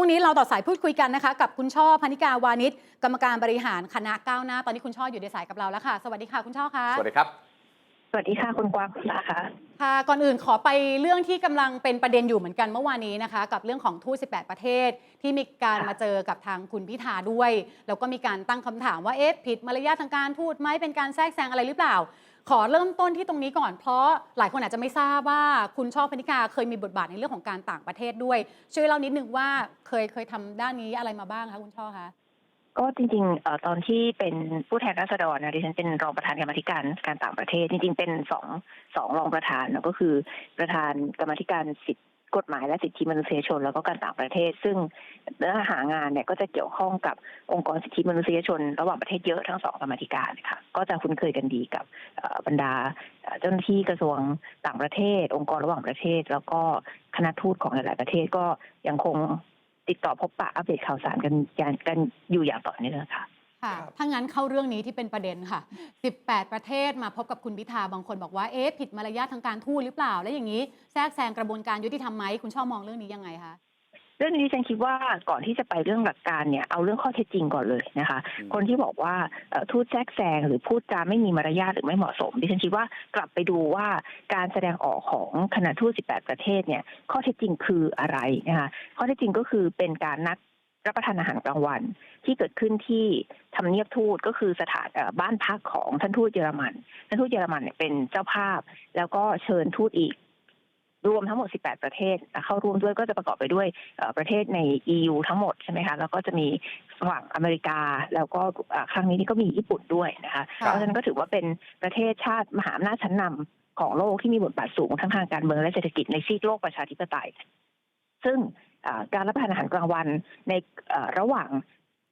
ช่วงนี้เราต่อสายพูดคุยกันนะคะ กับคุณช่อพนิกาวานิชกรรมการบริหารคณะก้าวหน้า ตอนนี้คุณช่ออยู่ในสายกับเราแล้วค่ะ สวัสดีค่ะคุณช่อคะสวัสดีครับ สวัสดีค่ะคุณกวางคุณลาค่ะค่ะก่อนอื่นขอไปเรื่องที่กำลังเป็นประเด็นอยู่เหมือนกันเมื่อวานนี้นะคะ กับเรื่องของทูต18 ประเทศ ที่มีการมาเจอกับทางคุณพิธาด้วย แล้วก็มีการตั้งคำถามว่าเอ๊ะผิดมารยาททางการทูตไหมเป็นการแทรกแซงอะไรหรือเปล่า ขอเริ่มต้นที่ตรงนี้ก่อนเพราะหลายคนอาจจะไม่ทราบว่าคุณช่อพนิกาเคยมีบทบาทในเรื่องของการต่างประเทศด้วย ช่วยเล่านิดนึงว่าเคยเคยทำด้านนี้อะไรมาบ้างคะคุณช่อคะก็จริงๆอตอนที่เป็นผู้แทนราษฎรนะดิฉันเป็นรองประธานกรรมธิการการต่างประเทศ จริง ๆ เป็นสองสองรองประธานก็คือประธานกรรมธิการสิทธิ กฎหมายและสิทธิมนุษยชน แล้วก็การต่างประเทศ ซึ่งเนื้อหางานเนี่ยก็จะเกี่ยวข้องกับองค์กรสิทธิมนุษยชน ระหว่างประเทศเยอะทั้งสองกรรมาธิการค่ะก็จะคุ้นเคยกันดีกับบรรดาเจ้าหน้าที่กระทรวงต่างประเทศ องค์กรระหว่างประเทศ แล้วก็คณะทูตของหลาย ๆ ประเทศก็ยังคงติดต่อพบปะอัปเดตข่าวสารกันกันอยู่อย่างต่อเนื่องค่ะ ค่ะครับถ้างั้นเข้าเรื่องนี้ที่เป็นประเด็นค่ะ 18 ประเทศมาพบกับคุณพิธาบางคนบอกว่าเอ๊ะผิดมารยาททางการทูตหรือเปล่า แล้วอย่างนี้แทรกแซงกระบวนการยุติธรรมไหมคุณชอบมองเรื่องนี้ยังไงคะเรื่องนี้ฉันคิดว่าก่อนที่จะไปเรื่องหลักการเนี่ยเอาเรื่องข้อเท็จจริงก่อนเลยนะคะอืมคนที่บอกว่าเอ่อทูตแทรกแซงหรือพูดจาไม่มีมารยาทหรือไม่เหมาะสมดิฉันคิดว่ากลับไปดูว่าการแสดงออกของคณะทูต18 ประเทศเนี่ยข้อเท็จจริงคืออะไรนะคะข้อเท็จจริงก็คือเป็นการนัด รับประทานอาหารกลางวัน ที่เกิดขึ้นที่ทำเนียบทูตก็คือสถานเอ่อบ้านพักของท่านทูตเยอรมัน ท่านทูตเยอรมันเนี่ยเป็นเจ้าภาพ แล้วก็เชิญทูตอีก รวมทั้งหมด 18 ประเทศอะเข้าร่วมด้วยก็จะประกอบไปด้วยเอ่อประเทศใน EU ทั้งหมดใช่ไหมคะ แล้วก็จะมีฝั่งอเมริกา แล้วก็อะครั้งนี้นี่ก็มีญี่ปุ่นด้วยนะคะครับเพราะฉะนั้นก็ถือว่าเป็นประเทศชาติมหาอำนาจชั้นนำของโลกที่มีบทบาทสูงทั้งทางการเมืองและเศรษฐกิจในซีกโลกประชาธิปไตย ซึ่งอ่า การรับประทานอาหารกลางวันในระหว่าง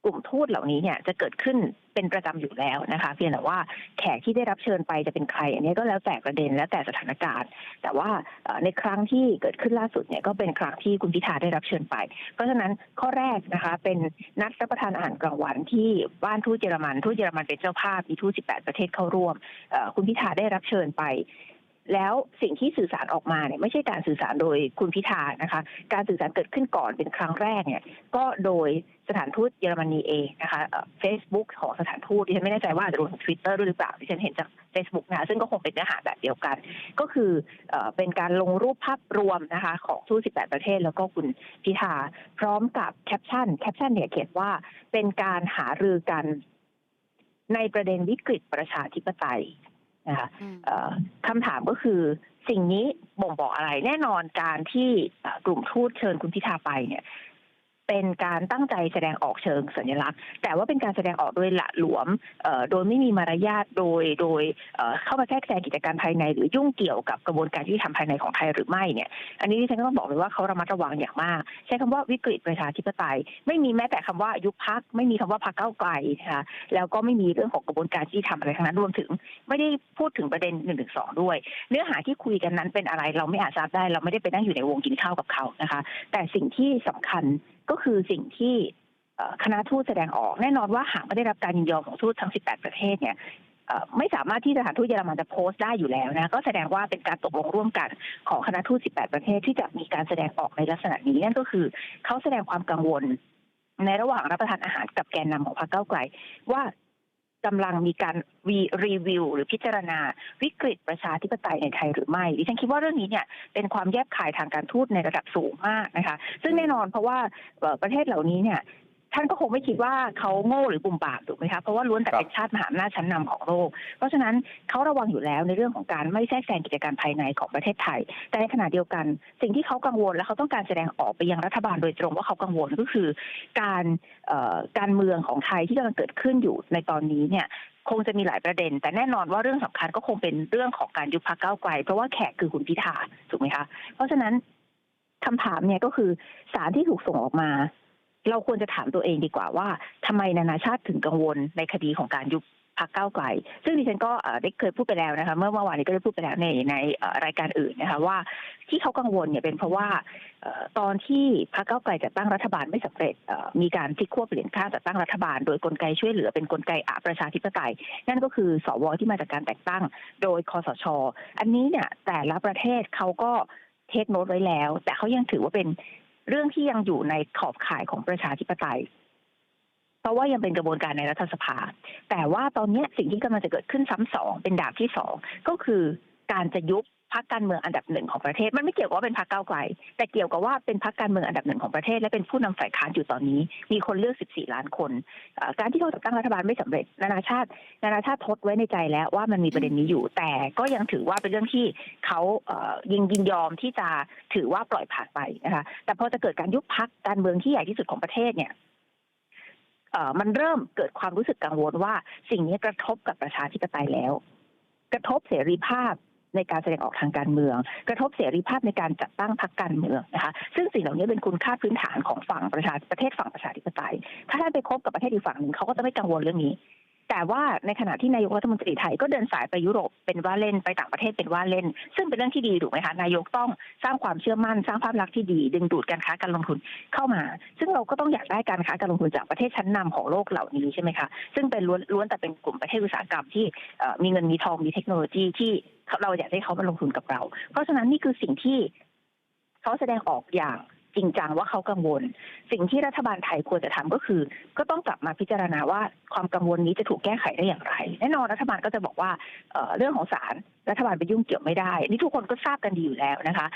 กลุ่มทูตเหล่านี้เนี่ยจะเกิดขึ้นเป็นประจำอยู่แล้วนะคะ เพียงแต่ว่าแขกที่ได้รับเชิญไปจะเป็นใคร อันนี้ก็แล้วแต่ประเด็นแล้วแต่สถานการณ์ แต่ว่าในครั้งที่เกิดขึ้นล่าสุดเนี่ยก็เป็นครั้งที่คุณพิธาได้รับเชิญไป เพราะฉะนั้นข้อแรกนะคะเป็นนัดรับประทานอาหารกลางวันที่บ้านทูตเยอรมันทูตเยอรมันเป็นเจ้าภาพมีทูต18 ประเทศเข้าร่วมคุณพิธาได้รับเชิญไป แล้วสิ่งที่สื่อสารออกมาเนี่ยไม่ใช่การสื่อสารโดยคุณพิธานะคะ การสื่อสารเกิดขึ้นก่อนเป็นครั้งแรกเนี่ย ก็โดยสถานทูตเยอรมนีเองนะคะเฟซบุ๊กของสถานทูตดิฉันไม่แน่ใจว่าจะรวมถึงทวิตเตอร์ด้วยหรือเปล่าดิฉันเห็นจาก Facebook นะคะซึ่งก็คงเป็นเนื้อหาแบบเดียวกัน ก็คือเอเป็นการลงรูปภาพรวมนะคะ ของทูต 18 ประเทศ แล้วก็คุณพิธาพร้อมกับแคปชั่นแคปชั่นเนี่ยเขียนว่าเป็นการหารือกันในประเด็นวิกฤตประชาธิปไตย นะคะอืมเอ่อคำถามก็คือสิ่งนี้บ่งบอกอะไรแน่นอนการที่เอ่อกลุ่มทูตเชิญคุณพิธาไปเนี่ย เป็นการตั้งใจแสดงออกเชิงสัญลักษณ์ แต่ว่าเป็นการแสดงออกโดยหละหลวมโดยไม่มีมารยาทโดยโดยเข้ามาแทรกแซงกิจการภายใน หรือยุ่งเกี่ยวกับกระบวนการยุติธรรมภายในของไทยหรือไม่เนี่ย อันนี้ดิฉันก็ต้องบอกเลยว่าเขาระมัดระวังอย่างมาก ใช้คำว่าวิกฤตประชาธิปไตย ไม่มีแม้แต่คำว่ายุบพักไม่มีคำว่าพักเก้าไกลนะคะแล้วก็ไม่มีเรื่องของกระบวนการที่ทำอะไรทั้งนั้นรวมถึง ไม่ได้พูดถึงประเด็นหนึ่งถึงสองด้วย เนื้อหาที่คุยกันนั้นเป็นอะไรเราไม่อาจทราบได้ เราไม่ได้ไปนั่งอยู่ในวงกินข้าวกับเขานะคะ แต่สิ่งที่สำคัญ ก็คือสิ่งที่คณะทูตแสดงออกแน่นอนว่าหากไม่ได้รับการยินยอมของทูตทั้ง 18 ประเทศเนี่ยไม่สามารถที่สถานทูตเยอรมันจะโพสต์ได้อยู่แล้วนะก็แสดงว่าเป็นการตกลงร่วมกันของคณะทูต 18 ประเทศที่จะมีการแสดงออกในลักษณะนี้นั่นก็คือเขาแสดงความกังวลในระหว่างรับประทานอาหารกับแกนนำของพรรคเก้าไกลว่า กำลังมีการรีรีวิว หรือพิจารณา วิกฤตประชาธิปไตยในไทยหรือไม่ดิฉันคิดว่าเรื่องนี้เนี่ยเป็นความแยบขายทางการทูตในระดับสูงมากนะคะ ซึ่งแน่นอนเพราะว่าประเทศเหล่านี้เนี่ย ท่านก็คงไม่คิดว่าเขาโง่หรือบุ่มบาปถูกไหมคะเพราะว่าล้วนแต่ครับเป็นชาติมหาอำนาจชั้นนำของโลก เพราะฉะนั้นเขาระวังอยู่แล้วในเรื่องของการไม่แทรกแซงกิจการภายในของประเทศไทย แต่ในขณะเดียวกัน สิ่งที่เขากังวลและเขาต้องการแสดงออกไปยังรัฐบาลโดยตรงว่าเขากังวลก็คือ การเอ่อการเมืองของไทยที่กำลังเกิดขึ้นอยู่ในตอนนี้เนี่ยคงจะมีหลายประเด็น แต่แน่นอนว่าเรื่องสำคัญก็คงเป็นเรื่องของการยุบพักเก้าวไกล เพราะว่าแขกคือคุณพิธาถูกไหมคะเพราะฉะนั้นคำถามเนี่ยก็คือสารที่ถูกส่งออกมา เราควรจะถามตัวเองดีกว่าว่าทำไมนานาชาติถึงกังวลในคดีของการยุบพักเก้าไกล ซึ่งดิฉันก็ได้เคยพูดไปแล้วนะคะเมื่อเมื่อวานนี้ก็ได้พูดไปแล้วในในรายการอื่นนะคะว่าที่เขากังวลเนี่ยเป็นเพราะว่าตอนที่พรรคเก้าไกลจัดตั้งรัฐบาลไม่สำเร็จมีการพลิกขั้วเปลี่ยนข้างจัดตั้งรัฐบาล โดยกลไกช่วยเหลือเป็นกลไกอาประชาธิปไตย นั่นก็คือสวที่มาจากการแต่งตั้งโดยคอสช อันนี้เนี่ยแต่ละประเทศเขาก็เทคโนตไว้แล้ว แต่เขายังถือว่าเป็น เรื่องที่ยังอยู่ในขอบข่ายของประชาธิปไตย เพราะว่ายังเป็นกระบวนการในรัฐสภา แต่ว่าตอนนี้สิ่งที่กำลังจะเกิดขึ้นซ้ำสองเป็นดาบที่สองก็คือการจะยุบ พรรคการเมืองอันดับหนึ่งของประเทศ มันไม่เกี่ยวกับว่าเป็นพรรคก้าวไกล แต่เกี่ยวกับว่าเป็นพรรคการเมืองอันดับหนึ่งของประเทศ และเป็นผู้นำฝ่ายค้านอยู่ตอนนี้ มีคนเลือก 14 ล้านคน การที่เขาจัดตั้งรัฐบาลไม่สำเร็จ นานาชาติ นานาชาติทดไว้ในใจแล้วว่ามันมีประเด็นนี้อยู่ แต่ก็ยังถือว่าเป็นเรื่องที่เขายิงยินยอมที่จะถือว่าปล่อยผ่านไปนะคะ แต่พอจะเกิดการยุบพักการเมืองที่ใหญ่ที่สุดของประเทศเนี่ยมันเริ่มเกิดความรู้สึกกังวลว่าสิ่งนี้กระทบกับประชาธิปไตยแล้ว กระทบเสรีภาพ ในการแสดงออกทางการเมือง กระทบเสรีภาพในการจัดตั้งพรรคการเมืองนะคะ ซึ่งสิ่งเหล่านี้เป็นคุณค่าพื้นฐานของฝั่งประชาประเทศฝั่งประชาธิปไตย ถ้าท่านไปคบกับประเทศอีกฝั่งหนึ่งเขาก็จะไม่กังวลเรื่องนี้ แต่ว่าในขณะที่นายกรัฐมนตรีไทยก็เดินสายไปยุโรปเป็นว่าเล่นไปต่างประเทศเป็นว่าเล่น ซึ่งเป็นเรื่องที่ดีถูกไหมคะนายกต้องสร้างความเชื่อมั่น สร้างภาพลักษณ์ที่ดี ดึงดูดการค้าการลงทุนเข้ามา ซึ่งเราก็ต้องอยากได้การค้าการลงทุนจากประเทศชั้นนำของโลกเหล่านี้ใช่ไหมคะซึ่งเป็นล้วนแต่เป็นกลุ่มประเทศอุตสาหกรรมที่มีเงินมีทองมีเทคโนโลยีที่ เราอยากให้เขามาลงทุนกับเรา เพราะฉะนั้นนี่คือสิ่งที่เขาแสดงออกอย่างจริงจังว่าเขากังวล สิ่งที่รัฐบาลไทยควรจะทำก็คือ ก็ต้องกลับมาพิจารณาว่าความกังวลนี้จะถูกแก้ไขได้อย่างไร แน่นอนรัฐบาลก็จะบอกว่าเเรื่องของศาลรัฐบาลไปยุ่งเกี่ยวไม่ได้ นี่ทุกคนก็ทราบกันดีอยู่แล้วนะคะ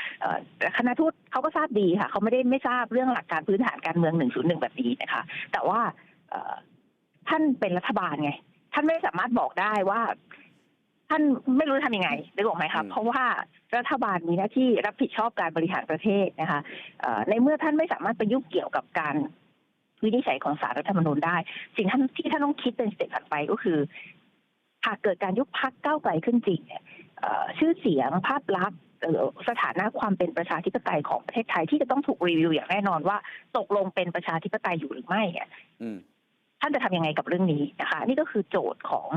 คณะทูตเขาก็ทราบดีค่ะเขาไม่ได้ไม่ทราบเรื่องหลักการพื้นฐานการเมือง 101 แบบนี้นะคะ แต่ว่าท่านเป็นรัฐบาลไง ท่านไม่สามารถบอกได้ว่า ท่านไม่รู้จะทำยังไงได้บอกไหมคะอืมเพราะว่ารัฐบาลมีหน้าที่รับผิดชอบการบริหารประเทศนะคะเอ่อในเมื่อท่านไม่สามารถไปยุ่งเกี่ยวกับการวินิจฉัยของศาลรัฐธรรมนูญได้ สิ่งท่านที่ท่านต้องคิดเป็นสเต็ปถัดไปก็คือหากเกิดการยุบพักก้าวไกลขึ้นจริงเนี่ยเอ่อชื่อเสียงภาพลักษณ์เอ่อสถานะความเป็นประชาธิปไตยของประเทศไทยที่จะต้องถูกรีวิวอย่างแน่นอนว่า ตกลงเป็นประชาธิปไตยอยู่หรือไม่เนี่ยอืม ท่านจะทำยังไงกับเรื่องนี้นะคะ นี่ก็คือโจทย์ของ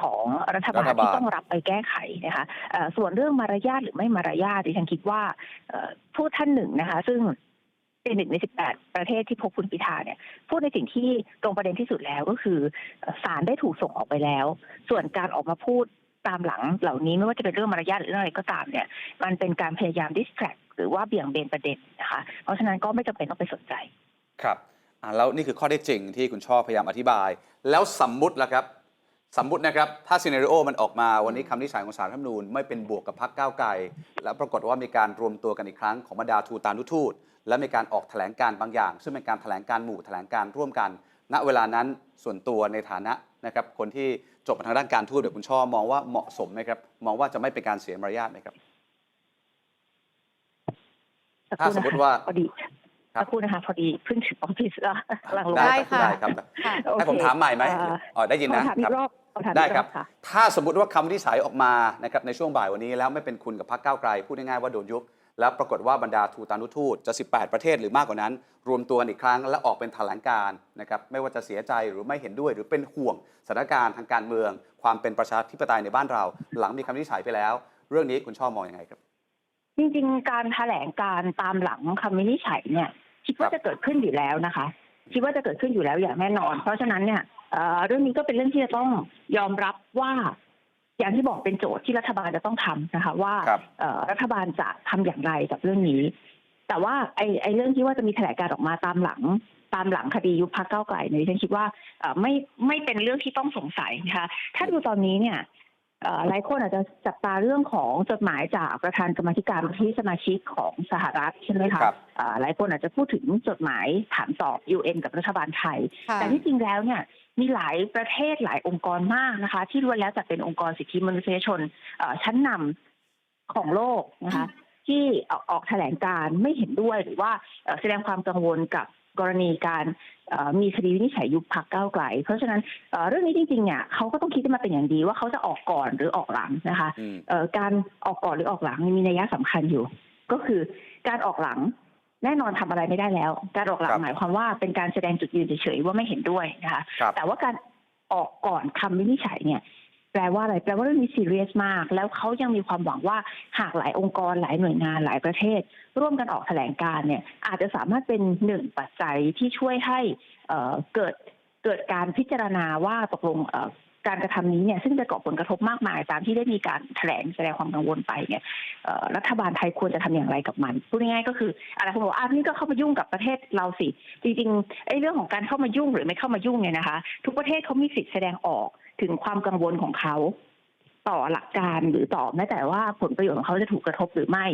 ของรัฐบาลรัฐบาลที่ต้องรับไปแก้ไขนะคะเอ่อส่วนเรื่องมารยาทหรือไม่มารยาทดิฉันคิดว่าเอ่อผู้ท่านหนึ่งนะคะ ซึ่งเป็นหนึ่งในสิบแปดประเทศที่พบคุณพิธาเนี่ย พูดในสิ่งที่ตรงประเด็นที่สุดแล้วก็คือเอ่อสารได้ถูกส่งออกไปแล้ว ส่วนการออกมาพูดตามหลังเหล่านี้ไม่ว่าจะเป็นเรื่องมารยาทหรือเรื่องอะไรก็ตามเนี่ย มันเป็นการพยายาม distract หรือว่าเบี่ยงเบนประเด็นนะคะ เพราะฉะนั้นก็ไม่จำเป็นต้องไปสนใจ ครับ อ่าแล้วนี่คือข้อเท็จจริงที่คุณช่อพยายามอธิบาย แล้วสมมุติล่ะครับ สมมุตินะครับ ถ้าซีเน r ร o มันออกมาวันนี้คำนิจฉัยของสารรัฐธรรมนูญไม่เป็นบวกกับพรรคก้าวไกล แล้วปรากฏว่ามีการรวมตัวกันอีกครั้งของบรรดาทูตานุทูต และมีการออกแถลงการบางอย่าง ซึ่งเป็นการแถลงการหมู่แถลงการร่วมกัน ณเวลานั้นส่วนตัวในฐานะนะครับคนที่จบมาทางด้านการทูตแบบคุณช่อมองว่าเหมาะสมไหมครับมองว่าจะไม่เป็นการเสียมารยาทไหมครับสักคถ้ารู่สมนะมติคะว่า พอดีครับ สักครู่นะคะ พอดีเพิ่งถึงออฟฟิศแล้วกำลังลงได้ครับค่ะได้ครับค่ะโอเคให้ผมถามใหม่ไหมเอ่ออ๋อได้ยินขอนะถามอีครักบรอบขอถามได้อีกครรัอบบค่ะถ้าสมมติว่าคำวินิจฉัยออกมานะครับในช่วงบ่ายวันนี้แล้วไม่เป็นคุณกับพรรคก้าวไกล พูดง่ายๆว่าโดนยุบ แล้วปรากฏว่าบรรดาทูตานุทูตจะ 18 ประเทศหรือมากกว่านั้น รวมตัวกันอีกครั้งและออกเป็นแถลงการณ์นะครับไม่ว่าจะเสียใจหรือไม่เห็นด้วย หรือเป็นห่วงสถานการณ์ทางการเมือง ความเป็นประชาธิปไตยในบ้านเรา หลังมีคำวินิจฉัยไปแล้ว เรื่องนี้คุณชอบมองยังไงครับ จริงๆ การแถลงการตามหลังคำวินิจฉัยเนี่ย คิดว่าครับจะเกิดขึ้นอยู่แล้วนะคะ คิดว่าจะเกิดขึ้นอยู่แล้วอย่างแน่นอน เพราะฉะนั้นเนี่ยเอ่อเรื่องนี้ก็เป็นเรื่องที่จะต้องยอมรับว่าอย่างที่บอกเป็นโจทย์ที่รัฐบาลจะต้องทำนะคะ ว่าครับเอ่อรัฐบาลจะทำอย่างไรกับเรื่องนี้ แต่ว่าไอ้ไอ้เรื่องที่ว่าจะมีแถลงการออกมาตามหลัง ตามหลังคดียุบพักเก้าวไกลเนี่ยดิฉันคิดว่าเอ่อไม่ไม่เป็นเรื่องที่ต้องสงสัยนะคะถ้าดูตอนนี้เนี่ยเอ่อ หลายคนอาจจะจับตาเรื่องของจดหมายจากประธานกรรมาธิการวุฒิสมาชิกของสหรัฐใช่ไหมคะครับเอ่อหลายคนอาจจะพูดถึงจดหมายถามตอบ UN กับรัฐบาลไทยค่ะแต่ที่จริงแล้วเนี่ยมีหลายประเทศหลายองค์กรมากนะคะ ที่ล้วนแล้วแต่เป็นองค์กรสิทธิมนุษยชนเอ่อชั้นนำของโลกนะคะที่ออกออกแถลงการไม่เห็นด้วยหรือว่าเอ่อแสดงความกังวลกับ กรณีการเอ่อมีคดีวินิจฉัยยุบพักก้าวไกล เพราะฉะนั้นเอ่อเรื่องนี้จริงๆเนี่ยเขาก็ต้องคิดมาเป็นอย่างดีว่าเขาจะออกก่อนหรือออกหลังนะคะอืมเอ่อการออกก่อนหรือออกหลังมีนัยสำคัญอยู่ ก็คือการออกหลังแน่นอนทำอะไรไม่ได้แล้ว การออกหลัคงรับหมายความว่าเป็นการแสดงจุดยืนเฉยๆว่าไม่เห็นด้วยนะคะครับแต่ว่าการออกก่อนคำวินิจฉัยเนี่ย แปลว่าอะไรแปลว่าเรื่องนี้ซีเรียสมาก แล้วเขายังมีความหวังว่าหากหลายองค์กรหลายหน่วยงานหลายประเทศ ร่วมกันออกแถลงการ์เนี่ย อาจจะสามารถเป็นหนึ่งปัจจัยที่ช่วยให้เกิดเกิดการพิจารณาว่าตกลงการกระทำนี้เนี่ยซึ่งจะก่อผลกระทบมากมาย ตามที่ได้มีการแถลงแสดงความกังวลไปเนี่ยรัฐบาลไทยควรจะทำอย่างไรกับมันพูดง่ายๆก็คืออะไรคนบอกว่าอะนี่ก็เข้ามายุ่งกับประเทศเราสิ จริงๆไอ้เรื่องของการเข้ามายุ่งหรือไม่เข้ามายุ่งเนี่ยนะคะ ทุกประเทศเขามีสิทธิ์แสดงออก ถึงความกังวลของเขาต่อหลักการหรือต่อแม้แต่ว่าผลประโยชน์ของเขาจะถูกกระทบหรือไม่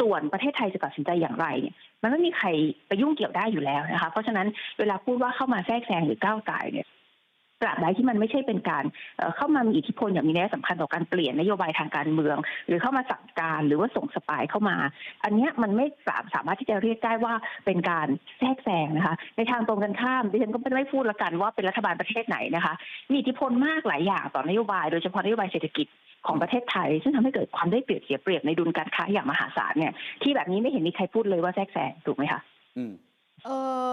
ส่วนประเทศไทยจะตัดสินใจอย่างไรเนี่ยมันไม่มีใครไปยุ่งเกี่ยวได้อยู่แล้วนะคะ เพราะฉะนั้นเวลาพูดว่าเข้ามาแทรกแซงหรือก้าวไก่ายเนี่ย ตราบใดที่มันไม่ใช่เป็นการเข้ามามีอิทธิพลอย่างมีนัยสำคัญต่อการเปลี่ยนนโยบายทางการเมือง หรือเข้ามาสั่งการหรือว่าส่งสปายเข้ามา อันนี้มันไม่สามสามารถที่จะเรียกได้ว่าเป็นการแทรกแซงนะคะ ในทางตรงกันข้ามดิฉันก็ไม่พูดละกันว่าเป็นรัฐบาลประเทศไหนนะคะ มีอิทธิพลมากหลายอย่างต่อนโยบายโดยเฉพาะนโยบายเศรษฐกิจของประเทศไทย ซึ่งทำให้เกิดความได้เปรียบเสียเปรียบในดุลการค้าอย่างมหาศาลเนี่ยที่แบบนี้ไม่เห็นมีใครพูดเลยว่าแทรกแซงถูกไหมคะอืม เอ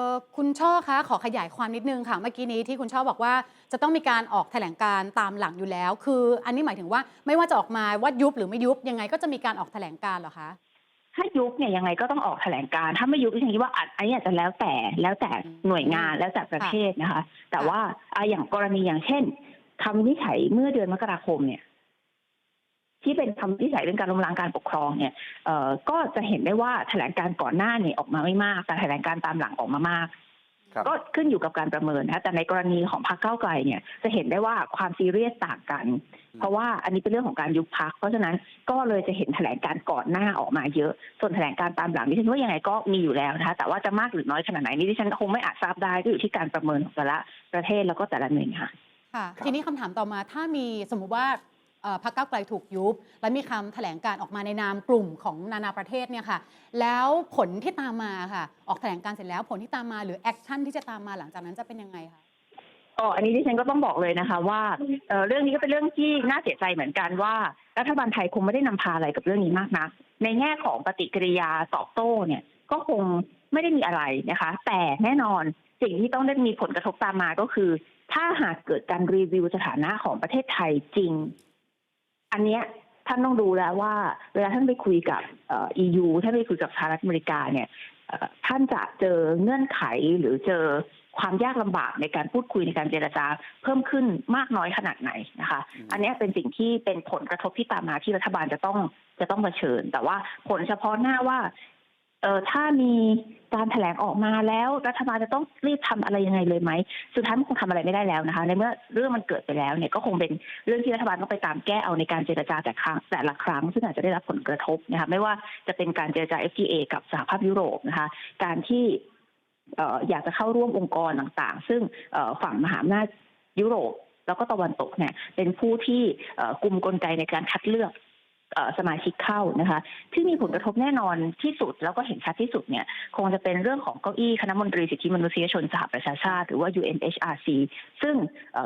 อคุณช่อคะขอขยายความนิดนึงค่ะ เมื่อกี้นี้ที่คุณช่อบอกว่าจะต้องมีการออกแถลงการตามหลังอยู่แล้ว คือ อันนี้หมายถึงว่าไม่ว่าจะออกมาว่ายุบหรือไม่ยุบยังไงก็จะมีการออกแถลงการเหรอคะถ้ายุบเนี่ยยังไงก็ต้องออกแถลงการณ์ถ้าไม่ยุบดิฉันคิดว่าอาจอันนี้อาจจะแล้วแต่แล้วแต่หน่วยงานแล้วแต่ประเทศนะคะ แต่ว่าอะอย่างกรณีอย่างเช่นคำวินิจฉัยเมื่อเดือนมกราคมเนี่ย ที่เป็นคำวินิจฉัยเรื่องการล้มล้างการปกครองเนี่ยเอ่อก็จะเห็นได้ว่าแถลงการก่อนหน้าเนี่ยออกมาไม่มาก แต่แถลงการตามหลังออกมามากครับก็ขึ้นอยู่กับการประเมินนะคะแต่ในกรณีของพรรคก้าวไกลเนี่ยจะเห็นได้ว่าความซีเรียสต่างกัน เพราะว่าอันนี้เป็นเรื่องของการยุบพักเพราะฉะนั้นก็เลยจะเห็นแถลงการก่อนหน้าออกมาเยอะ ส่วนแถลงการตามหลังดิฉันว่ายังไงก็มีอยู่แล้วนะคะแต่ว่าจะมากหรือน้อยขนาดไหนนี่ดิฉันคงไม่อาจทราบได้ก็อยู่ที่การประเมินของแต่ละประเทศแล้วก็แต่ละหน่วยงานค่ะครับทีนี้คำถามต่อมาถ้ามีสมมุติว่าเอ่อ พรรคก้าวไกลถูกยุบ และมีคำแถลงการออกมาในนามกลุ่มของนานาประเทศเนี่ยค่ะ แล้วผลที่ตามมาค่ะ ออกแถลงการเสร็จแล้วผลที่ตามมาหรือแอคชั่นที่จะตามมาหลังจากนั้นจะเป็นยังไงคะอ๋ออันนี้ดิฉันก็ต้องบอกเลยนะคะว่าเเรื่องนี้ก็เป็นเรื่องที่น่าเสียใจเหมือนกันว่ารัฐบาลไทยคงไม่ได้นำพาอะไรกับเรื่องนี้มากนักในแง่ของปฏิกิริยาตอบโต้เนี่ย ก็คงไม่ได้มีอะไรนะคะ แต่แน่นอนสิ่งที่ต้องได้มีผลกระทบตามมาก็คือ ถ้าหากเกิดการรีวิวสถานะของประเทศไทยจริง อันเนี้ยท่านต้องดูแล้วว่า เวลาท่านไปคุยกับเอ่อ EU ท่านไปคุยกับสหรัฐอเมริกาเนี่ยเอ่อท่านจะเจอเงื่อนไขหรือเจอความยากลำบากในการพูดคุยในการเจรจาเพิ่มขึ้นมากน้อยขนาดไหนนะคะ อืม อันเนี้ยเป็นสิ่งที่เป็นผลกระทบที่ตามมาที่รัฐบาลจะต้องจะต้องเผชิญ แต่ว่าผลเฉพาะหน้าว่า เออถ้ามีการแถลงออกมาแล้วรัฐบาลจะต้องรีบทำอะไรยังไงเลยไหมสุดท้ายมันคงทำอะไรไม่ได้แล้วนะคะ ในเมื่อเรื่องมันเกิดไปแล้วเนี่ยก็คงเป็นเรื่องที่รัฐบาลต้องไปตามแก้เอาในการเจรจาแต่ครั้งแต่ละครั้ง ซึ่งอาจจะได้รับผลกระทบนะคะไม่ว่าจะเป็นการเจรจา FTA กับสหภาพยุโรปนะคะการที่อยากจะเข้าร่วมองค์กรต่างๆ ซึ่งฝั่งมหาอำนาจยุโรปแล้วก็ตะวันตกเนี่ยเป็นผู้ที่กลุ่มกลไกในการคัดเลือก สมาชิกเข้านะคะ ที่มีผลกระทบแน่นอนที่สุดแล้วก็เห็นชัดที่สุดเนี่ยคงจะเป็นเรื่องของเก้าอี้คณะมนตรีสิทธิมนุษยชนสหประชาชาติ หรือว่า UNHRC ซึ่ง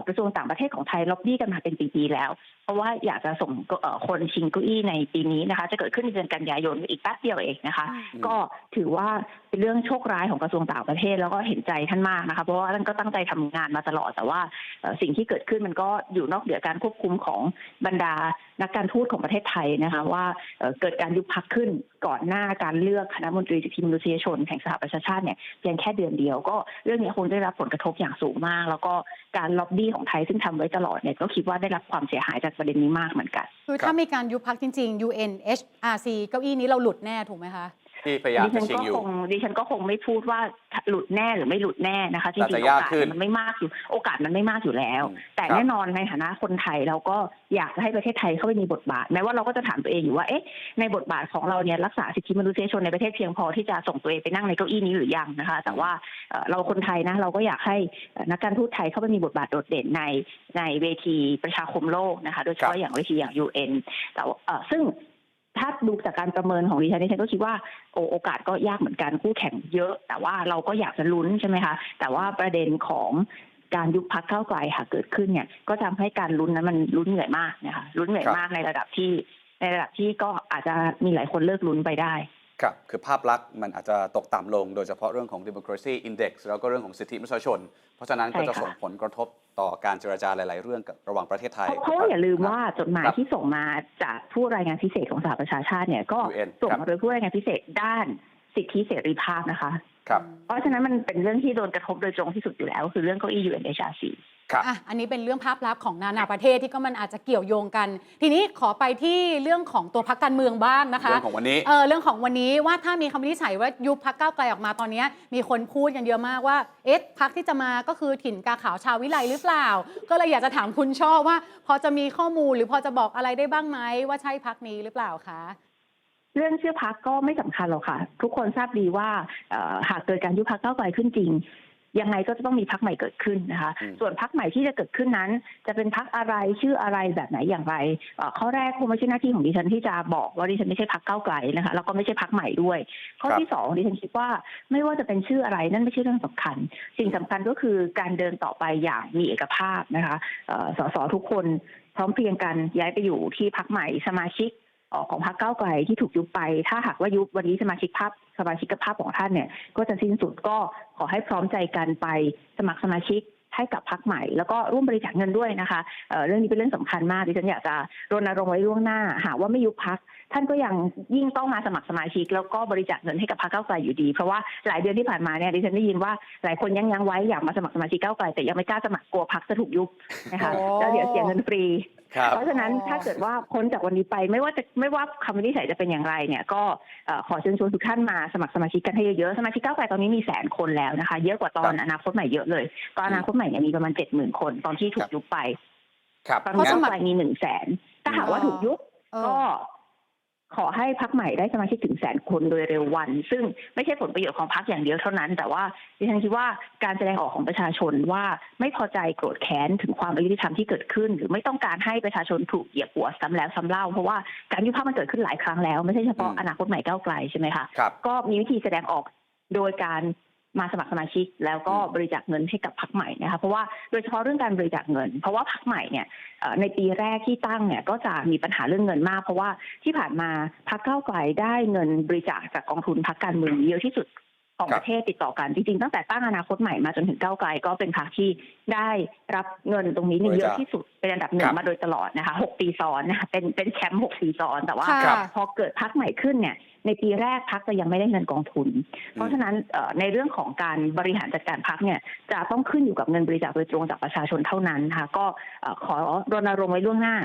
กระทรวงต่างประเทศของไทยล็อบบี้กันมาเป็นปีๆแล้ว เพราะว่าอยากจะส่งเอ่อคนชิงเก้าอี้ในปีนี้นะคะ จะเกิดขึ้นในเดือนกันยายนอีกแป๊บเดียวเองนะคะ ก็ถือว่าเป็นเรื่องโชคร้ายของกระทรวงต่างประเทศแล้วก็เห็นใจท่านมากนะคะ เพราะว่าท่านก็ตั้งใจทำงานมาตลอดแต่ว่าเอ่อสิ่งที่เกิดขึ้นมันก็อยู่นอกเหนือการควบคุมของบรรดานักการทูตของประเทศไทยนะคะว่าเอ่อเกิดการยุบพักขึ้นก่อนหน้าการเลือกคณะมนตรีสิทธิมนุษยชนแห่งสหประชาชาติเนี่ยเพียงแค่เดือนเดียว ก็เรื่องนี้คงได้รับผลกระทบอย่างสูงมาก แล้วก็การล็อบบี้ของไทยซึ่งทำไว้ตลอดเนี่ยก็คิดว่าได้รับความเสียหายจากประเด็นนี้มากเหมือนกัน คือถ้ามีการยุบพักจริงๆ UNHRC เก้าอี้นี้เราหลุดแน่ถูกไหมคะ ที่พยายามดิฉัจะนชิงก็อยู่ คงดิฉันก็คงไม่พูดว่าหลุดแน่หรือไม่หลุดแน่นะคะจริงแต่ๆโอากยกาสขึ้นมันไม่มากอยู่โอกาสมันไม่มากอยู่แล้ว อืมแต่ครับแน่นอนในฐานะคนไทยเราก็อยากจะให้ประเทศไทยเข้าไปมีบทบาทแม้ว่าเราก็จะถามตัวเองอยู่ว่าเอ๊ะในบทบาทของเราเนี่ยรักษาสิทธิมนุษยชนในประเทศเพียงพอที่จะส่งตัวเองไปนั่งในเก้าอี้นี้หรือยังนะคะ แต่ว่าเอ่อเราคนไทยนะเราก็อยากให้เอ่อนักการทูตไทยเข้าไปมีบทบาทโดดเด่นในในเวทีประชาคมโลกนะคะ โดยเฉครัพาะบอย่างเวทีอย่าง UN แต่ว่าเอ่อซึ่ง ถ้าดูจากการประเมินของดิฉันดิฉันก็คิดว่าโอโอกาสก็ยากเหมือนกันคู่แข่งเยอะ แต่ว่าเราก็อยากจะลุ้นใช่ไหมคะ แต่ว่าประเด็นของการยุบพักเข้าไกลค่ะเกิดขึ้นเนี่ย ก็ทำให้การลุ้นนั้นมันลุ้นเหนื่อยมากนะคะลุ้นเหนื่อยมากในระดับที่ ในระดับที่ก็อาจจะมีหลายคนเลิกลุ้นไปได้ ครับ คือภาพลักษณ์มันอาจจะตกต่ำลง โดยเฉพาะเรื่องของ democracy index แล้วก็เรื่องของสิทธิมนุษยชน เพราะฉะนั้นก็จะใช่ค่ะส่งผลกระทบต่อการเจรจาหลาย ๆ เรื่องกับระหว่างประเทศไทย เพราะว่าอย่าลืมว่าจดหมายครับที่ส่งมาจากผู้รายงานพิเศษของสหประชาชาติเนี่ยก็ UN ส่งครับมาโดยผู้รายงานพิเศษด้านสิทธิเสรีภาพนะคะ ครับ เพราะฉะนั้นมันเป็นเรื่องที่โดนกระทบโดยตรงที่สุดอยู่แล้ว คือเรื่องเก้าอี้ UNHRC ครับอะอั นนี้เป็นเรื่องภาพลักษณ์ของนานาประเทศที่ก็มันอาจจะเกี่ยวโยงกัน ทีนี้ขอไปที่เรื่องของตัวพักการเมืองบ้างนะคะ เรื่องของวันนี้เออเรื่องของวันนี้ว่าถ้ามีคำวินิจฉัยว่ายุบพักก้าวไกลออกมาตอนนี้ มีคนพูดกันเยอะมากว่าเอ๊ะพักที่จะมาก็คือถิ่นกาขาวชาววิไลหรือเปล่า ก็เลยอยากจะถามคุณช่อว่า พอจะมีข้อมูลหรือพอจะบอกอะไรได้บ้างไหมว่าใช่พักนี้หรือเปล่าคะเรื่องชื่อพักก็ไม่สำคัญหรอกค่ะ ทุกคนทราบดีว่าเอ่อหากเกิดการยุบพักเก้าวไกลขึ้นจริง ยังไงก็จะต้องมีพักใหม่เกิดขึ้นนะคะอืมส่วนพักใหม่ที่จะเกิดขึ้นนั้น จะเป็นพักอะไรชื่ออะไรแบบไหนอย่างไรเอ่อข้อแรกคงไม่ใช่หน้าที่ของดิฉันที่จะบอกว่าดิฉันไม่ใช่พักเก้าวไกลนะคะแล้วก็ไม่ใช่พักใหม่ด้วย ข้อที่สองดิฉันคิดว่าไม่ว่าจะเป็นชื่ออะไรนั่นไม่ใช่เรื่องสำคัญ สิ่งสำคัญก็คือการเดินต่อไปอย่างมีเอกภาพนะคะเอ่อสสทุกคนพร้อมเพรียงกันย้ายไปอยู่ที่พักใหม่สมาชิกเอ่อ ของพรรคก้าวไกลที่ถูกยุบไป ถ้าหากว่ายุบวันนี้สมาชิกภาพสมาชิกภาพของท่านเนี่ย ก็จะสิ้นสุดก็ขอให้พร้อมใจกันไปสมัครสมาชิกให้กับพรรคใหม่ แล้วก็ร่วมบริจาคเงินด้วยนะคะเอ่อเรื่องนี้เป็นเรื่องสำคัญมากดิฉันอยากจะรณรงค์ไว้ล่วงหน้า หากว่าไม่ยุบพักท่านก็ยังยิ่งต้องมาสมัครสมาชิก แล้วก็บริจาคเงินให้กับพรรคก้าวไกลอยู่ดี เพราะว่าหลายเดือนที่ผ่านมาเนี่ยดิฉันได้ยินว่าหลายคนยังยังไว้อยากมาสมัครสมาชิกก้าวไกลแต่ยังไม่กล้าสมัครกลัวพรรคจะถูกยุบนะคะโอ้แล้วเดี๋ยวเสียเงินฟรีครับ เพราะฉะนั้นอ๋อถ้าเกิดว่าพ้นจากวันนี้ไปไม่ว่าจะไม่ว่าคำวินิจฉัยจะเป็นอย่างไรเนี่ยก็เอ่อขอเชิญชวนทุกท่านมาสมัครสมาชิกกันให้เยอะๆสมาชิกก้าวไกลตอนนี้มีแสนคนแล้วนะคะ เยอะกว่าตอนครับอนาคตใหม่เยอะเลยตอนอนาคตใหม่เนี่ยมีประมาณเจ็ดหมื่นคนตอนที่ถูครักบยุบไปครับตอนเพราะนี้สก้าวมัครไกลมีหนึ่งแสนถ้าหากว่าถูกยุบเออก็ ขอให้พักใหม่ได้สมาชิกถึงแสนคนโดยเร็ววัน ซึ่งไม่ใช่ผลประโยชน์ของพักอย่างเดียวเท่านั้น แต่ว่าดิฉันคิดว่าการแสดงออกของประชาชนว่าไม่พอใจโกรธแค้นถึงความอายุติธรรมที่เกิดขึ้น หรือไม่ต้องการให้ประชาชนถูกเหยียบหัวซ้ำแล้วซ้ำเล่า เพราะว่าการยุบพักมันเกิดขึ้นหลายครั้งแล้ว ไม่ใช่เฉพาะอืมอนาคตใหม่ก้าวไกลใช่ไหมคะครับก็มีวิธีแสดงออกโดยการ มาสมัครสมาชิกแล้วก็อืมบริจาคเงินให้กับพรรคใหม่นะคะเพราะว่าโดยเฉพาะเรื่องการบริจาคเงิน เพราะว่าพรรคใหม่เนี่ยเอ่อในปีแรกที่ตั้งเนี่ยก็จะมีปัญหาเรื่องเงินมาก เพราะว่าที่ผ่านมาพรรคก้าวไกลได้เงินบริจาคจากกองทุนพรรคการเมืองเยอะที่สุดของครัปบระเทศติดต่อกันจริงๆตั้งแต่ตั้งอนาคตใหม่มาจนถึงก้าวไกลก็เป็นพรรคที่ได้รับเงินตรงนี้เนี่ยเยอะที่สุดเป็นอันดับหนึ่ครังบมาโดยตลอดนะคะหกปีซ้อนนะคะเป็นเป็นแชมป์หกปีซ้อนแต่ว่าค่ะครับพอเกิดพักใหม่ขึ้นเนี่ย ในปีแรกพักจะยังไม่ได้เงินกองทุน เพราะฉะนั้นเอ่อในเรื่องของการบริหารจัดการพักเนี่ยจะต้องขึ้นอยู่กับเงินบริจาคโดยตรงจากประชาชนเท่านั้นค่ะ ก็เอ่อขอรณรงค์ไว้ล่วงหน้า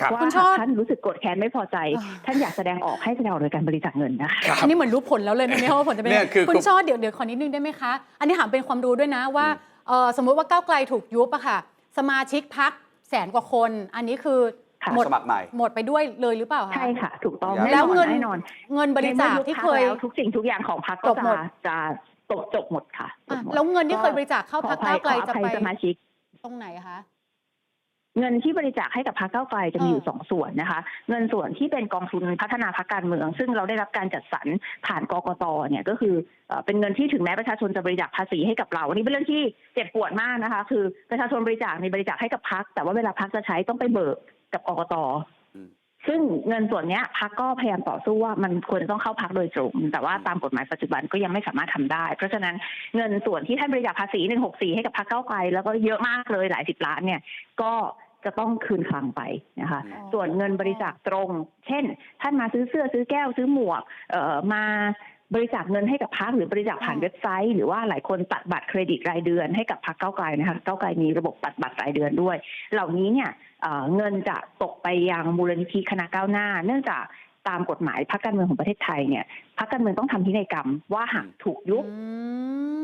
ครับว่าคุณชหาอบกท่านรู้สึกโกรธแค้นไม่พอใจอ่าท่านอยากแสดงออกให้แสดงออกโดยการบริจาคเงินนะคะครับอันนี้เหมือนรู้ผลแล้วเลยนะเนี่ยว่าผลจะเป็นเนี่ยคือคุณช่อเดี๋ยวเดี๋ยวขอนิดนึงได้ไหมคะ อันนี้ถามเป็นความรู้ด้วยนะว่าอืมเอ่อสมมุติว่าก้าวไกลถูกยุบอะค่ะ สมาชิกพักแสนกว่าคน อันนี้คือ ค่ะหมด สมัครใหม่ หมดไปด้วยเลยหรือเปล่าคะ ใช่ค่ะ ถูกต้องแล้วแน่แล้วนอนเงิน แน่นอนเงินบริจาคที่เคย ในมื่อพรรคแล้วทุกสิ่งทุกอย่างของพรรคจก็บหมจะด จะจบจบหมดค่ะจอะบหมดแล้วเงินที่เคยบริจาคเข้าพักขออภัก้ายวไกลขออจะภัยไปสมาชิก ตรงไหนคะ เงินที่บริจาคให้กับพรรคก้าวไกลจะมีอยู่เออสองส่วนนะคะ เงินส่วนที่เป็นกองทุนพัฒนาพรรคการเมือง ซึ่งเราได้รับการจัดสรรผ่านกกตเนี่ยก็คือเอ่อเป็นเงินที่ถึงแม้ประชาชนจะบริจาคภาษีให้กับเราอันนี้เป็นเรื่องที่เจ็บปวดมากนะคะ คือประชาชนบริจาคในบริจาคให้กับพรรคแต่ว่าเวลาพรรคจะใช้ต้องไปเบิก กับกกตอืมซึ่งเงินส่วนเนี้ยพรรคก็พยายามต่อสู้ว่ามันควรจะต้องเข้าพรรคโดยตรง แต่ว่าตามกฎหมายปัจจุบันก็ยังไม่สามารถทำได้ เพราะฉะนั้นเงินส่วนที่ท่านบริจาคภาษีหนึ่งหกสี่ให้กับพรรคเก้าวไกลแล้วก็เยอะมากเลยหลายสิบล้านเนี่ย ก็จะต้องคืนคลังไปนะคะอืมส่วนเงินบริจาคตรง เช่น ท่านมาซื้อเสื้อซื้อแก้วซื้อหมวก เอ่อมา บริจาคเงินให้กับพรรคหรือบริจาคผ่านอ๋อเว็บไซต์ หรือว่าหลายคนตัดบัตรเครดิตรายเดือนให้กับพรรคเก้าวไกลนะคะเก้าวไกลมีระบบตัดบัตรรายเดือนด้วย เหล่านี้เนี่ยเอ่อเงินจะตกไปยังมูลนิธิคณะก้าวหน้า เนื่องจากตามกฎหมายพรรคการเมืองของประเทศไทยเนี่ยพรรคการเมืองต้องทำพินัยกรรมว่าหากถูกยุบอื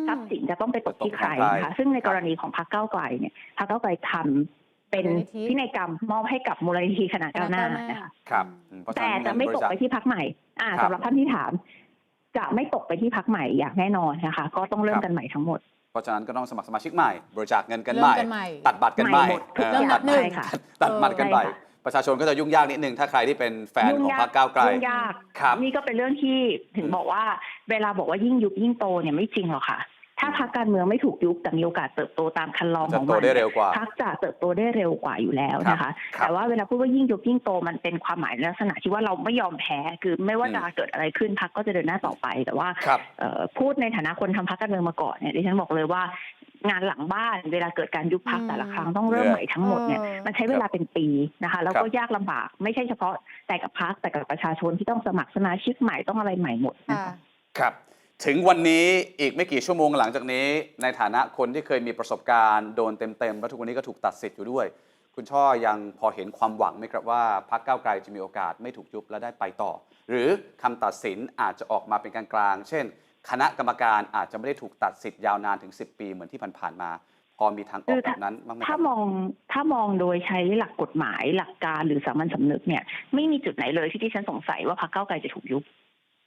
มทรัพย์สินจะต้องไปตกที่ใครตกที่ใครนะคะซึ่งในกรณีของพรรคก้าวไกลเนี่ยพรรคก้าวไกลทำเป็นมูลนิธิพินัยกรรมมอบให้กับมูลนิธิคณะก้าวหน้านะคะครับอืมเพราะฉะแต่นั้นจะไม่ตกไปเงินบริจาคที่พักใหม่อ่าครับสำหรับท่านที่ถาม จะไม่ตกไปที่พักใหม่อย่างแน่นอนนะคะ ก็ต้องเริ่คมรับกันใหม่ทั้งหมด เพราะฉะนั้นก็ต้องสมัครสมาชิกใหม่ บริจาคเงินกันเริ่ใหมม่กันใหม่ ตัดบัตรกันใหม่ใหม่หมดทุกเอออย่างเริ่มนับหนึ่ง ใช่ค่ะ ตัดบัตรกันใหม่ใช่ค่ะประชาชนก็จะยุ่งยากนิดนึง ถ้าใครที่เป็นแฟนของพรรคก้าวไกล ยุ่งยากครับ นี่ก็เป็นเรื่องที่ถึงบอกว่า เวลาบอกว่ายิ่งยุบยิ่งโตเนี่ยไม่จริงหรอกค่ะ ถ้าพรรคการเมืองไม่ถูกยุบแต่มีโอกาสเติบโตตามคันลองจะของโตมันได้เร็วกว่าพรรคจะเติบโตได้เร็วกว่าอยู่แล้วนะคะครับแต่ว่าเวลาพูดว่ายิ่งยุบยิ่งโตมันเป็นความหมายในลักษณะที่ว่าเราไม่ยอมแพ้คือไม่ว่าจะเกิดอะไรขึ้นพรรคก็จะเดินหน้าต่อไป แต่ว่าครับเอ่อพูดในฐานะคนทำพรรคการเมืองมาก่อนเนี่ยดิฉันบอกเลยว่างานหลังบ้านเวลาเกิดการยุบพรรคอืมแต่ละครั้งต้องเริ่มใหม่ทั้งหมดเนี่ยเออมันใช้เวลาเป็นปีนะคะแล้วก็ยากลำบากไม่ใช่เฉพาะแต่กับพรรคแต่กับประชาชนที่ต้องสมัครสมาชิกใหม่ต้องอะไรใหม่หมดนะค่ะคะครับ ถึงวันนี้อีกไม่กี่ชั่วโมงหลังจากนี้ ในฐานะคนที่เคยมีประสบการณ์โดนเต็มๆแล้วทุกวันนี้ก็ถูกตัดสิทธิ์อยู่ด้วย คุณช่อยังพอเห็นความหวังไหมครับว่าพรรคก้าวไกลจะมีโอกาสไม่ถูกยุบและได้ไปต่อ หรือคำตัดสินอาจจะออกมาเป็นกลางๆเช่น คณะกรรมการอาจจะไม่ได้ถูกตัดสิทธิ์ยาวนานถึง 10 ปีเหมือนที่ผ่านๆมา พอมีทางออกแบบนั้นบ้างไหมถ้ามองถ้ามองโดยใช้หลักกฎหมายหลักการหรือสามัญสำนึกเนี่ยไม่มีจุดไหนเลยที่ที่ฉันสงสัยว่าพรรคเก้าวไกลจะถูกยุบ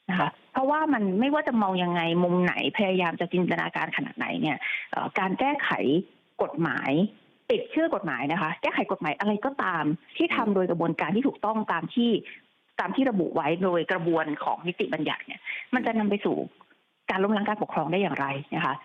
นะคะ เพราะว่ามันไม่ว่าจะมองยังไงมุมไหนพยายามจะจินตนาการขนาดไหนเนี่ยการแก้ไขกฎหมายติดชื่อกฎหมายนะคะ แก้ไขกฎหมายอะไรก็ตามที่ทำโดยกระบวนการที่ถูกต้องตามที่ตามที่ระบุไว้โดยกระบวนของนิติบัญญัติเนี่ย มันจะนำไปสู่การล้มล้างการปกครองได้อย่างไรนะคะ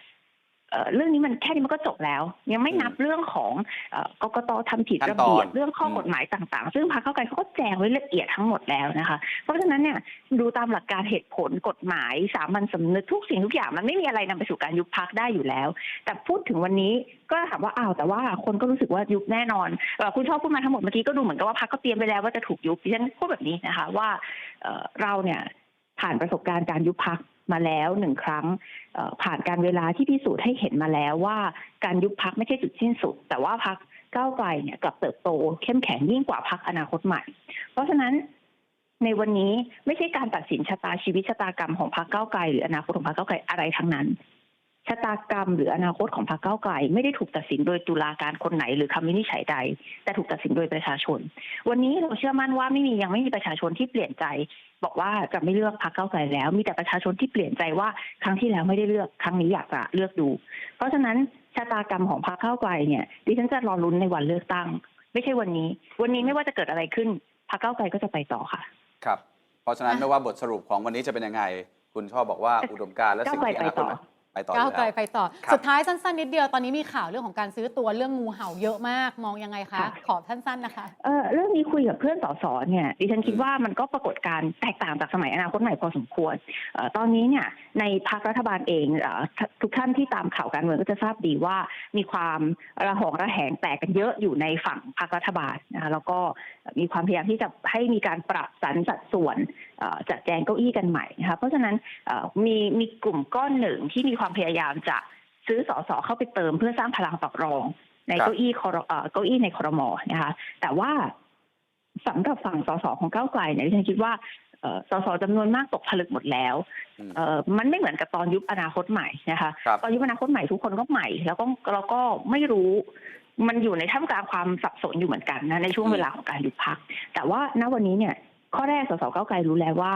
เอ่อเรื่องนี้มันแค่นี้มันก็จบแล้ว ยังไม่นับเรื่องของเอ่อกกตทำผิดขั้นระเบียตบอนเรื่องข้ออมกฎหมายต่างๆ ซึ่งพรรคเก้าวไกลเขาก็แจงไว้ละเอียดทั้งหมดแล้วนะคะ เพราะฉะนั้นเนี่ยดูตามหลักการเหตุผลกฎหมายสามัญสำนึกทุกสิ่งทุกอย่างมันไม่มีอะไรนำไปสู่การยุบพักได้อยู่แล้ว แต่พูดถึงวันนี้ก็ถามว่าอ้าวแต่ว่าคนก็รู้สึกว่ายุบแน่นอนเอ่อคุณชอบพูดมาทั้งหมดเมื่อกี้ก็ดูเหมือนกับว่าพักก็เตรียมไปแล้วว่าจะถูกยุบดิฉันพูดแบบนี้นะคะว่าเอ่อเราเนี่ยผ่านประสบการณ์การยุบพัก มาแล้วหนึ่งครั้งผ่านการเวลาที่พิสูจน์ให้เห็นมาแล้วว่าการยุบพักไม่ใช่จุดสิ้นสุด แต่ว่าพักก้าวไกลเนี่ยกลับเติบโต เข้มแข็งยิ่งกว่าพักอนาคตใหม่ เพราะฉะนั้นในวันนี้ไม่ใช่การตัดสินชะตาชีวิตชะตากรรมของพรรคก้าไกลหรืออนาคตของพรรคก้าไกลอะไรทั้งนั้น ชะตากรรมหรืออนาคตของพรรคเก้าไกลไม่ได้ถูกตัดสินโดยตุลาการคนไหนหรือคำวินิจฉัยใด แต่ถูกตัดสินโดยประชาชน วันนี้เราเชื่อมั่นว่าไม่มียังไม่มีประชาชนที่เปลี่ยนใจ บอกว่าจะไม่เลือกพรรคเก้าไกลแล้ว มีแต่ประชาชนที่เปลี่ยนใจว่าครั้งที่แล้วไม่ได้เลือกครั้งนี้อยากจะเลือกดู เพราะฉะนั้นชะตากรรมของพรรคเก้าไกลเนี่ยดิฉันจะรอลุ้นในวันเลือกตั้ง ไม่ใช่วันนี้ วันนี้ไม่ว่าจะเกิดอะไรขึ้นพรรคเก้าไกลก็จะไปต่อค่ะ ครับ เพราะฉะนั้นไม่ว่าบทสรุปของวันนี้จะเป็นยังไง คุณชอบบอกว่าอุดมการณ์และสิ่งที่อนาคตใหม่ ไปต่ออก้าวยู่ไกลแล้ว ไปต่อ ครับ สุดท้ายสั้นๆ นิดเดียวตอนนี้มีข่าวเรื่องของการซื้อตัวเรื่องงูเห่าเยอะมากมองยังไงคะ ค่ะ ขอสั้นๆนะคะ เออเรื่องนี้คุยกับเพื่อนสสเนี่ยดิฉันคิดว่ามันก็ปรากฏการณ์แตกต่างจากสมัยอนาคตใหม่พอสมควรเออตอนนี้เนี่ยในพรรครัฐบาลเองเออททุกท่านที่ตามข่าวการเมืองก็จะทราบดีว่ามีความระหองระแหงแตกกันเยอะอยู่ในฝั่งพรรครัฐบาลนะคะแล้วก็มีความพยายามที่จะให้มีการปรับสรรสัดส่วนเอ่อจัดแจงเก้าอี้กันใหม่นะคะเพราะฉะนั้นเอ่อมีมีกลุ่มก้อนหนึ่งที่มีความพยายามจะซื้อสสเข้าไปเติมเพื่อสร้างพลังต่อรอง ในครับเก้าอี้คอรเอ่อเก้าอี้ในครมนะคะ แต่ว่าสำหรับฝั่งสสของก้าวไกลเนี่ยดิฉันคิดว่าเอ่อสสจำนวนมากตกผลึกหมดแล้วอืมเอ่อมันไม่เหมือนกับตอนยุบอนาคตใหม่นะคะครับตอนยุบอนาคตใหม่ทุกคนก็ใหม่ แล้วก็แล้วก็ไม่รู้ มันอยู่ในท่ามกลางความสับสนอยู่เหมือนกันนะในช่วงอืมเวลาของการยุบพัก แต่ว่าณวันนี้เนี่ย ข้อแรกสสเก้าไกลรู้แล้วว่า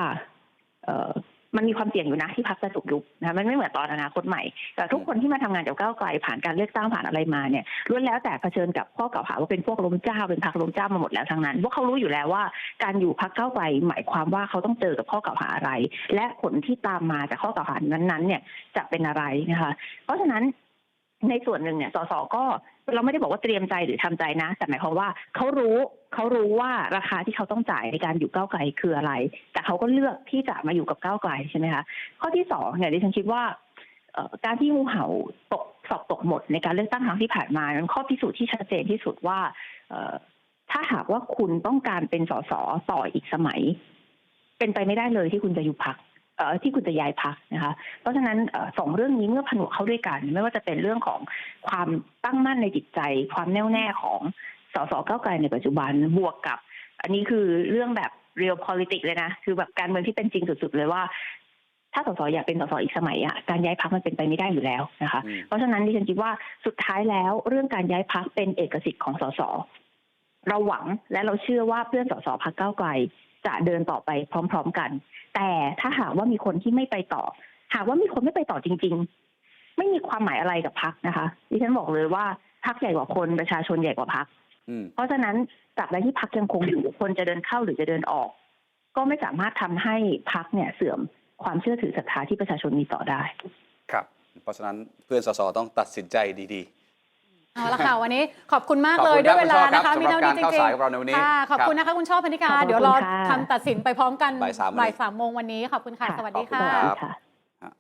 เออมันมีความเสี่ยงอยู่นะที่พักจะถูกยุบนะมันไม่เหมือนตอนอนาคตใหม่ แต่ทุกคนที่มาทำงานกับก้าวไกลผ่านการเลือกตั้งผ่านอะไรมาเนี่ยล้วนแล้วแต่เผชิญกับข้อกล่าวหาว่าเป็นพวกล้มเจ้าเป็นพักล้มเจ้ามาหมดแล้วทั้งนั้นพวกเขารู้อยู่แล้วว่า การอยู่พักก้าวไกลหมายความว่าเขาต้องเจอกับข้อกล่าวหาอะไร และผลที่ตามมาจากข้อกล่าวหานั้นๆเนี่ยจะเป็นอะไรนะคะ เพราะฉะนั้น ในส่วนหนึ่งเนี่ย สส ก็เราไม่ได้บอกว่าเตรียมใจหรือทำใจนะ แต่หมายความว่าเขารู้เขารู้ว่าราคาที่เขาต้องจ่ายในการอยู่ก้าวไกลคืออะไร แต่เขาก็เลือกที่จะมาอยู่กับก้าวไกลใช่ไหมคะ ข้อที่สองเนี่ยดิฉันคิดว่าการที่งูเห่าตกสอบตกหมดในการเลือกตั้งครั้งที่ผ่านมานั้นข้อพิสูจน์ที่ชัดเจนที่สุดว่าถ้าหากว่าคุณต้องการเป็นสสต่ออีกสมัย เป็นไปไม่ได้เลยที่คุณจะยุบพัก ที่คุณจะย้ายพักนะคะ เพราะฉะนั้นเอ่อสองเรื่องนี้เมื่อผนวกเข้าด้วยกัน ไม่ว่าจะเป็นเรื่องของความตั้งมั่นในจิตใจ ความแน่วแน่ของสสก้าวไกลในปัจจุบันบวกกับ อันนี้คือเรื่องแบบ real politics เลยนะ คือแบบการเมืองที่เป็นจริงสุดๆเลยว่า ถ้าสสอยากเป็นสสอีกสมัยอะการย้ายพักมันเป็นไปไม่ได้อยู่แล้วนะคะอืมเพราะฉะนั้นดิฉันคิดว่าสุดท้ายแล้วเรื่องการย้ายพักเป็นเอกสิทธิ์ของสส เราหวังและเราเชื่อว่าเพื่อนสสพักก้าวไกล จะเดินต่อไปพร้อม ๆกัน แต่ถ้าหากว่ามีคนที่ไม่ไปต่อ หากว่ามีคนไม่ไปต่อจริง ๆ ไม่มีความหมายอะไรกับพักนะคะดิฉันบอกเลยว่าพักใหญ่กว่าคนประชาชนใหญ่กว่าพักอืมเพราะฉะนั้นตราบใดที่พักยังคงอยู่คนจะเดินเข้าหรือจะเดินออก ก็ไม่สามารถทำให้พักเนี่ยเสื่อมความเชื่อถือศรัทธาที่ประชาชนมีต่อได้ ครับ เพราะฉะนั้นเพื่อนสสต้องตัดสินใจดี เอาละค่ะ วันนี้ขอบคุณมากขอบเลคุยณด้วยเวลาครับนะคะคุณมีช่อเท่าครับนี้จสำหรับการเข้าริงสายกับเราในวันนี้ค่ะขอบครับคุณนะคะคุณชอบพนิกาขอบคุณเดี๋ยวรอค่ะคำตัดสินไปพร้อมกันบ่ายสามวันนี้บ่ายสามโมงวันนี้ขอบคุณค่ะค่ะสวัสดีขอบคุณค่ะรับค่ะ